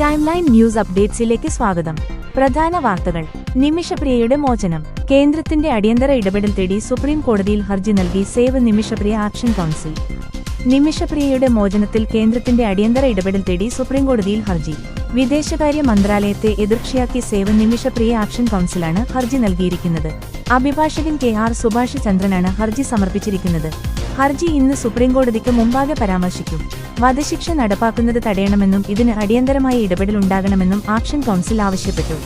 Time line news അപ്ഡേറ്റ്സിലേക്ക് സ്വാഗതം. പ്രധാന വാർത്തകൾ. നിമിഷപ്രിയയുടെ മോചനം. കേന്ദ്രത്തിന്റെ അടിയന്തര ഇടപെടൽ തേടി സുപ്രീം കോടതിയിൽ ഹർജി നൽകി സേവ് നിമിഷപ്രിയ ആക്ഷൻ കൗൺസിൽ. നിമിഷപ്രിയയുടെ മോചനത്തിൽ കേന്ദ്രത്തിന്റെ അടിയന്തര ഇടപെടൽ തേടി സുപ്രീം കോടതിയിൽ ഹർജി. വിദേശകാര്യ മന്ത്രാലയത്തെ എതിർക്ഷയാക്കി സേവ് നിമിഷപ്രിയ ആക്ഷൻ കൗൺസിലാണ് ഹർജി നൽകിയിരിക്കുന്നത്. അഭിഭാഷകൻ കെ ആർ സുഭാഷ് ചന്ദ്രനാണ് ഹർജി സമർപ്പിച്ചിരിക്കുന്നത്. ഹർജി ഇന്ന് സുപ്രീംകോടതിക്ക് മുമ്പാകെ പരാമർശിക്കും. വധശിക്ഷ നടപ്പാക്കുന്നത് തടയണമെന്നും ഇതിന് അടിയന്തരമായ ഇടപെടൽ ഉണ്ടാകണമെന്നും ആക്ഷൻ കൗൺസിൽ ആവശ്യപ്പെട്ടു.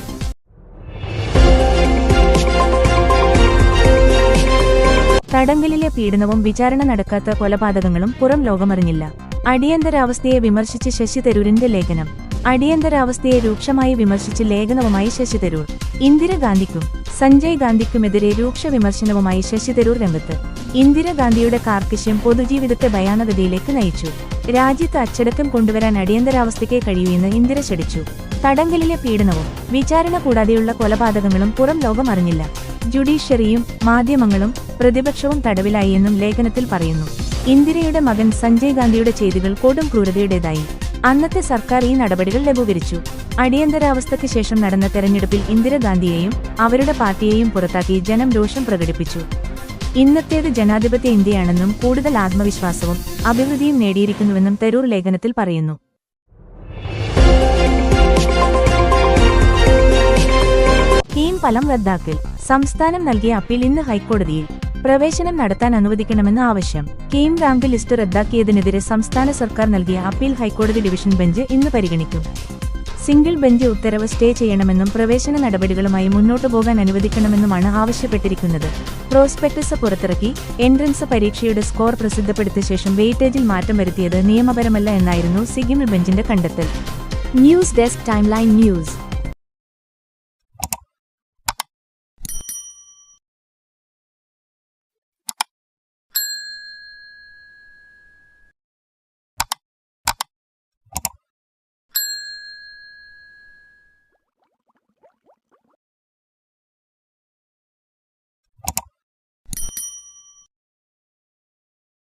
തടങ്കലിലെ പീഡനവും വിചാരണ നടക്കാത്ത കൊലപാതകങ്ങളും പുറം ലോകമറിഞ്ഞില്ല. അടിയന്തരാവസ്ഥയെ വിമർശിച്ച് ശശി തരൂരിന്റെ ലേഖനം. അടിയന്തരാവസ്ഥയെ രൂക്ഷമായി വിമർശിച്ച് ലേഖനവുമായി ശശി തരൂർ ഇന്ദിരാഗാന്ധിക്കും സഞ്ജയ് ഗാന്ധിക്കുമെതിരെ രൂക്ഷ വിമർശനവുമായി ശശി തരൂർ രംഗത്ത്. ഇന്ദിരാഗാന്ധിയുടെ കാർക്കശ്യം പൊതുജീവിതത്തെ ഭയാനകതയിലേക്ക് നയിച്ചു. രാജ്യത്ത് അച്ചടക്കം കൊണ്ടുവരാൻ അടിയന്തരാവസ്ഥയ്ക്ക് കഴിയൂയെന്ന് ഇന്ദിര ശടിച്ചു തടങ്കലിലെ പീഡനവും വിചാരണ കൂടാതെയുള്ള കൊലപാതകങ്ങളും പുറം ലോകം അറിഞ്ഞില്ല. ജുഡീഷ്യറിയും മാധ്യമങ്ങളും പ്രതിപക്ഷവും തടവിലായി എന്നും ലേഖനത്തിൽ പറയുന്നു. ഇന്ദിരയുടെ മകൻ സഞ്ജയ് ഗാന്ധിയുടെ ചെയ്തികൾ കൊടും ക്രൂരതയുടേതായി. അന്നത്തെ സർക്കാർ ഈ നടപടികൾ ലഘൂകരിച്ചു. അടിയന്തരാവസ്ഥയ്ക്ക് ശേഷം നടന്ന തെരഞ്ഞെടുപ്പിൽ ഇന്ദിരാഗാന്ധിയെയും അവരുടെ പാർട്ടിയെയും പുറത്താക്കി ജനം രോഷം പ്രകടിപ്പിച്ചു. ഇന്നത്തേത് ജനാധിപത്യ ഇന്ത്യയാണെന്നും കൂടുതൽ ആത്മവിശ്വാസവും അഭിവൃദ്ധിയും നേടിയിരിക്കുന്നുവെന്നും തരൂർ ലേഖനത്തിൽ പറയുന്നു. കീം ഫലം റദ്ദാക്കൽ. സംസ്ഥാനം നൽകിയ അപ്പീൽ ഇന്ന് ഹൈക്കോടതിയിൽ. പ്രവേശനം നടത്താൻ അനുവദിക്കണമെന്ന് ആവശ്യം. കീം റാങ്ക് ലിസ്റ്റ് റദ്ദാക്കിയതിനെതിരെ സംസ്ഥാന സർക്കാർ നൽകിയ അപ്പീൽ ഹൈക്കോടതി ഡിവിഷൻ ബെഞ്ച് ഇന്ന് പരിഗണിക്കും. സിംഗിൾ ബെഞ്ച് ഉത്തരവ് സ്റ്റേ ചെയ്യണമെന്നും പ്രവേശന നടപടികളുമായി മുന്നോട്ടു പോകാൻ അനുവദിക്കണമെന്നുമാണ് ആവശ്യപ്പെട്ടിരിക്കുന്നത്. പ്രോസ്പെക്ടസ് പുറത്തിറക്കി എൻട്രൻസ് പരീക്ഷയുടെ സ്കോർ പ്രസിദ്ധപ്പെടുത്തിയ ശേഷം വെയിറ്റേജിൽ മാറ്റം വരുത്തിയത് നിയമപരമല്ല എന്നായിരുന്നു സിംഗിൾ ബെഞ്ചിന്റെ കണ്ടെത്തൽ. News desk timeline news.